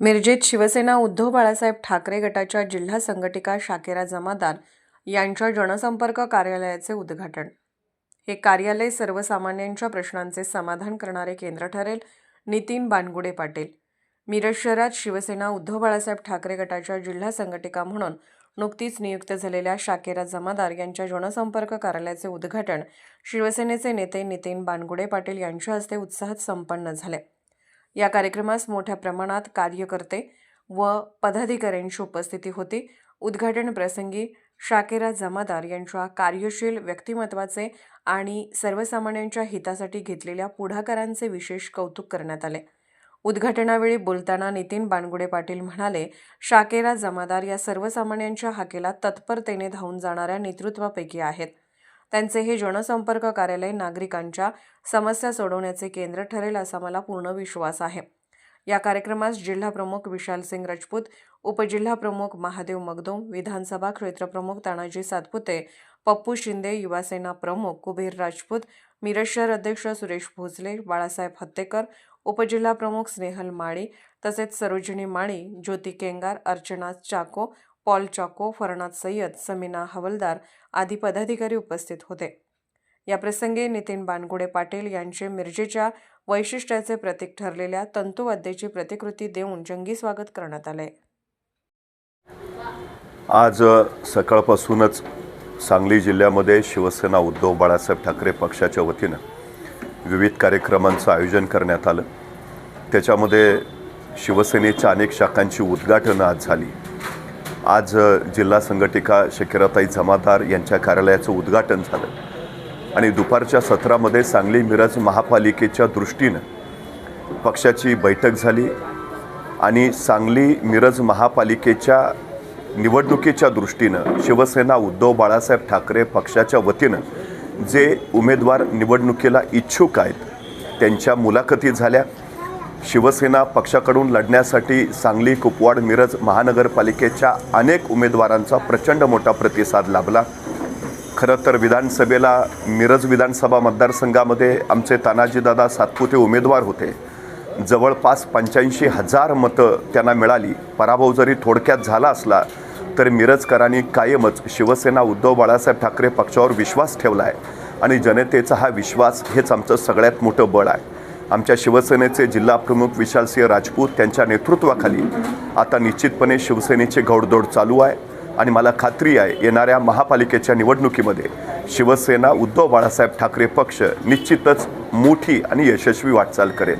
मिरजेत शिवसेना उद्धव बाळासाहेब ठाकरे गटाच्या जिल्हा संघटिका शाकेरा जमादार यांच्या जनसंपर्क कार्यालयाचे उद्घाटन. हे कार्यालय सर्वसामान्यांच्या प्रश्नांचे समाधान करणारे केंद्र ठरेल नितीन बानगुडे पाटील. मिरज शहरात शिवसेना उद्धव बाळासाहेब ठाकरे गटाच्या जिल्हा संघटिका म्हणून नुकतीच नियुक्त झालेल्या शाकेरा जमादार यांच्या जनसंपर्क कार्यालयाचे उद्घाटन शिवसेनेचे नेते नितीन बानगुडे पाटील यांच्या हस्ते उत्साहात संपन्न झाले. या कार्यक्रमास मोठ्या प्रमाणात कार्यकर्ते व पदाधिकाऱ्यांची उपस्थिती होती. उद्घाटन प्रसंगी शाकेरा जमादार यांच्या कार्यशील व्यक्तिमत्वाचे आणि सर्वसामान्यांच्या हितासाठी घेतलेल्या पुढाकारांचे विशेष कौतुक करण्यात आले. उद्घाटनावेळी बोलताना नितीन बानगुडे पाटील म्हणाले शाकेरा जमादार या सर्वसामान्यांच्या हाकेला तत्परतेने धावून जाणाऱ्या नेतृत्वापैकी आहेत. त्यांचे हे जनसंपर्क कार्यालय नागरिकांच्या समस्या सोडवण्याचे केंद्र ठरेल असा मला पूर्ण विश्वास आहे. या कार्यक्रमास जिल्हा प्रमुख विशाल सिंग राजपूत उपजिल्हा प्रमुख महादेव मगदोम विधानसभा क्षेत्रप्रमुख तानाजी सातपुते पप्पू शिंदे युवासेना प्रमुख कुबेर राजपूत मिरज शहर अध्यक्ष सुरेश भोसले बाळासाहेब हत्तेकर उपजिल्हा प्रमुख स्नेहल माळी तसेच सरोजिनी माळी ज्योती केंगार अर्चना चाको पॉल चाको फरनाथ सय्यद समीना हवलदार आदी पदाधिकारी उपस्थित होते. या प्रसंगी नितीन बानगुडे पाटील यांचे मिरजेच्या वैशिष्ट्याचे प्रतीक ठरलेल्या तंतुवाद्याची प्रतिकृती देऊन जंगी स्वागत करण्यात आले. आज सकाळपासूनच सांगली जिल्ह्यामध्ये शिवसेना उद्धव बाळासाहेब ठाकरे पक्षाच्या वतीनं विविध कार्यक्रमांचं आयोजन करण्यात आलं. त्याच्यामध्ये शिवसेनेच्या अनेक शाखांची उद्घाटनं आज झाली. आज जिल्हा संघटिका शकिराताई जमादार यांच्या कार्यालयाचं उद्घाटन झालं. आणि दुपारच्या सत्रामध्ये सांगली मिरज महापालिकेच्या दृष्टीनं पक्षाची बैठक झाली आणि सांगली मिरज महापालिकेच्या निवडणुकीच्या दृष्टीनं शिवसेना उद्धव बाळासाहेब ठाकरे पक्षाच्या वतीनं जे उमेदवार निवडणुकीला इच्छुक आहेत त्यांच्या मुलाखती झाल्या. शिवसेना पक्षाकडून लढण्यासाठी सांगली कुपवाड मिरज महानगरपालिकेच्या अनेक उमेदवारांचा प्रचंड मोठा प्रतिसाद लाभला. खरं तर विधानसभेला मिरज विधानसभा मतदारसंघामध्ये आमचे तानाजीदादा सातपुते उमेदवार होते. जवळपास पंच्याऐंशी हजार मतं त्यांना मिळाली. पराभव जरी थोडक्यात झाला असला तरी मिरजकरांनी कायमच शिवसेना उद्धव बाळासाहेब ठाकरे पक्षावर विश्वास ठेवला आहे आणि जनतेचा हा विश्वास हेच आमचं सगळ्यात मोठं बळ आहे. आमच्या शिवसेनेचे जिल्हा प्रमुख विशालसिंह राजपूत त्यांच्या नेतृत्वाखाली आता निश्चितपणे शिवसेनेची घौडदौड चालू आहे. आणि मला खात्री आहे येणाऱ्या महापालिकेच्या निवडणुकीमध्ये शिवसेना उद्धव बाळासाहेब ठाकरे पक्ष निश्चितच मोठी आणि यशस्वी वाटचाल करेल.